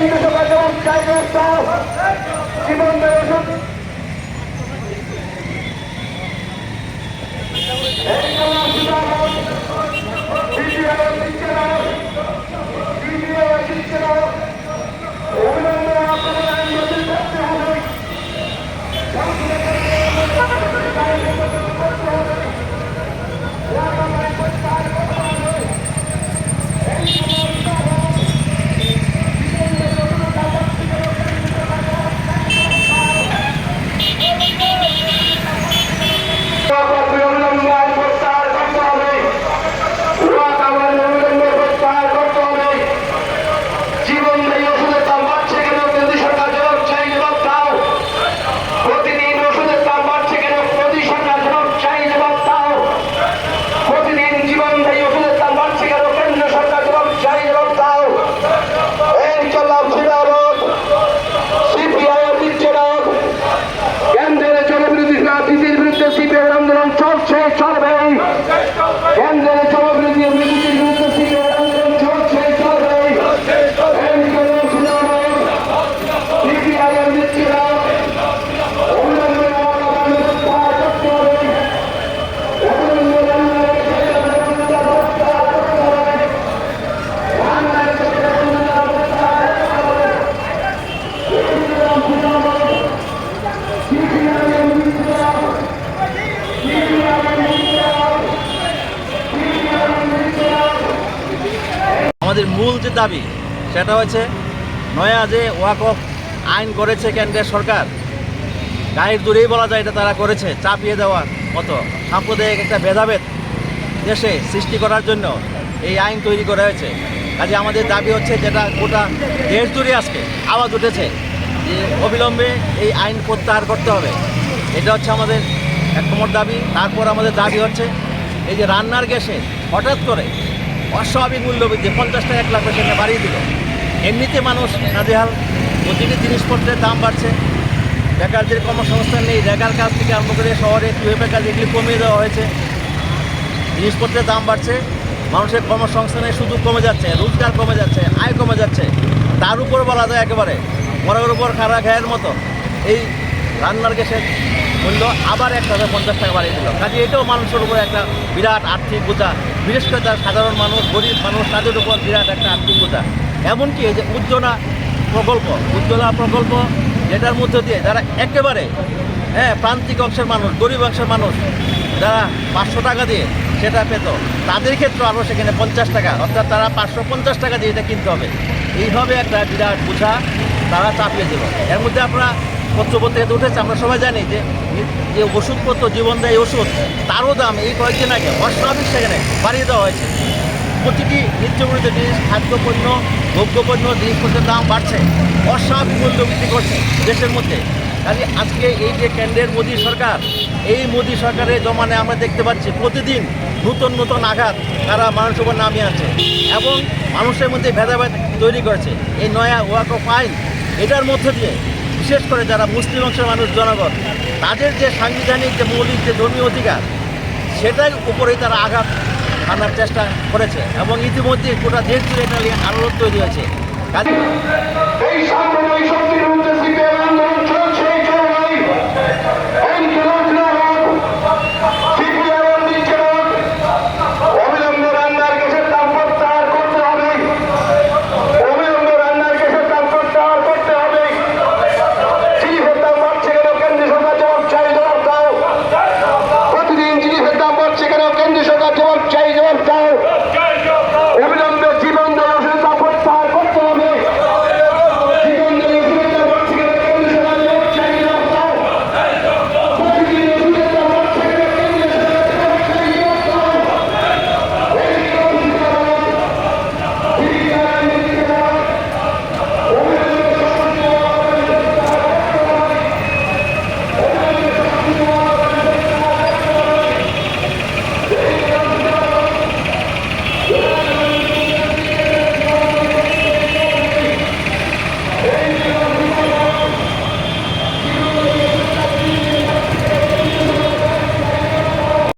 সরকার যেমন চাই ব্যবস্থা জীবন ব্যবস্থা এই জন্য সীতারামন বিজয় দিচ্ছে না বিজয় দিচ্ছে না অবিলম্বে আপনাদের আইন বাতিল করতে হবে অবিলম্বে আইন প্রত্যাহার করতে হবে ওয়াক আমার অবিলম্বে প্রত্যাহার করতে হবে জীবন দেয় ওষুধের দাম বাড়ছে কেন কেন্দ্র সরকার জবাব চাই জবাব দাও প্রতিদিন ওষুধের দাম বাড়ছে কেন মোদী সরকার জবাব চাই জবাব দাও প্রতিদিন জীবন দেয় ওষুধের দাম বাড়ছে কেন কেন্দ্র সরকার জবাব চাই জবাব দাও এই চললাম সিদারত সিপিআই দিচ্ছে না কেন্দ্রের জনবিরোধী রাজনীতির বিরুদ্ধে সিপিআই আন্দোলন চলছে চলবে কেন্দ্রের জনবিরোধী রাজনীতির বিরুদ্ধে সিপিআই আন্দোলন চলছে চলবে এই চললাম সিদারত সিপিআই দিচ্ছে না অবিলম্বে আমার আন্দোলন পার করতে হবে অবিলম্বে আন্দোলন আমাদের মূল যে দাবি, সেটা হচ্ছে নয়া যে ওয়াকফ আইন করেছে কেন্দ্রের সরকার, গায়ের দূরেই বলা যায় এটা তারা করেছে, চাপিয়ে দেওয়ার মতো। সাম্প্রদায়িক একটা ভেদাভেদ দেশে সৃষ্টি করার জন্য এই আইন তৈরি করা হয়েছে। কাজে আমাদের দাবি হচ্ছে যেটা গোটা দেশ জুড়ে আজকে আওয়াজ উঠেছে, যে অবিলম্বে এই আইন প্রত্যাহার করতে হবে। এটা হচ্ছে আমাদের এক নম্বর দাবি। তারপর আমাদের দাবি হচ্ছে, এই যে রান্নার গ্যাসে হঠাৎ করে অস্বাভাবিক মূল্যবৃদ্ধি পঞ্চাশ টাকা এক লাখ সেটা বাড়িয়ে দিল। এমনিতে মানুষ নাজেহাল প্রতিটি জিনিসপত্রের দাম বাড়ছে। বেকারদের কর্মসংস্থান নেই রেগার কাজ থেকে আরম্ভ করে শহরে টুয়েপের কাজ এগুলি কমিয়ে দেওয়া হয়েছে। জিনিসপত্রের দাম বাড়ছে, মানুষের কর্মসংস্থানের সুযোগ কমে যাচ্ছে, রোজগার কমে যাচ্ছে, আয় কমে যাচ্ছে। তার উপর বলা যায় একেবারে, মরার উপর খাড়া ঘায়ের মতো। এই রান্নার গ্যাসের মূল্য আবার এক হাজার পঞ্চাশ টাকা বাড়িয়ে দিল। কাজে এটাও মানুষের উপর একটা বিরাট আর্থিক বোঝা। বিশেষ করে যারা সাধারণ মানুষ, গরিব মানুষ, তাদের উপর বিরাট একটা আর্থিক বোঝা। এমনকি এই যে উজ্জ্বলা প্রকল্প উজ্জ্বলা প্রকল্প, যেটার মধ্য দিয়ে যারা একেবারে হ্যাঁ প্রান্তিক অংশের মানুষ, গরিব অংশের মানুষ, যারা পাঁচশো টাকা দিয়ে সেটা পেত, তাদের ক্ষেত্রে আরও সেখানে পঞ্চাশ টাকা, অর্থাৎ তারা পাঁচশো পঞ্চাশ টাকা দিয়ে এটা কিনতে হবে। এইভাবে একটা বিরাট বোঝা তারা চাপিয়ে দেবে এর মধ্যে আমরা পত্রপত্রিকাতে উঠেছে, আমরা সবাই জানি যে যে ওষুধপত্র জীবনদায়ী ওষুধ, তারও দাম এই কয়েকদিন আগে অস্বাভাবিক সেখানে বাড়িয়ে দেওয়া হয়েছে। প্রতিটি নিত্যপ্রয়োজনীয় জিনিস, খাদ্যপণ্য ভোগ্যপণ্য জিনিসপত্রের দাম বাড়ছে অস্বাভাবিক মূল্য বৃদ্ধি করছে দেশের মধ্যে। কাজে আজকে এই যে কেন্দ্রের মোদী সরকার, এই মোদী সরকারের জমানে আমরা দেখতে পাচ্ছি প্রতিদিন নতুন নতুন আঘাত, তারা মানুষের উপর নামিয়ে আছে এবং মানুষের মধ্যে ভেদাভেদ তৈরি করেছে। এই নয়া ওয়াক অফ আইন, এটার মধ্য দিয়ে বিশেষ করে যারা মুসলিম অংশের মানুষ, জনগণ, তাদের যে সাংবিধানিক যে মৌলিক যে ধর্মীয় অধিকার, সেটার উপরেই তারা আঘাত আনার চেষ্টা করেছে এবং ইতিমধ্যে গোটা দেশ জুড়ে এটা আলোড়ন তৈরি হয়েছে।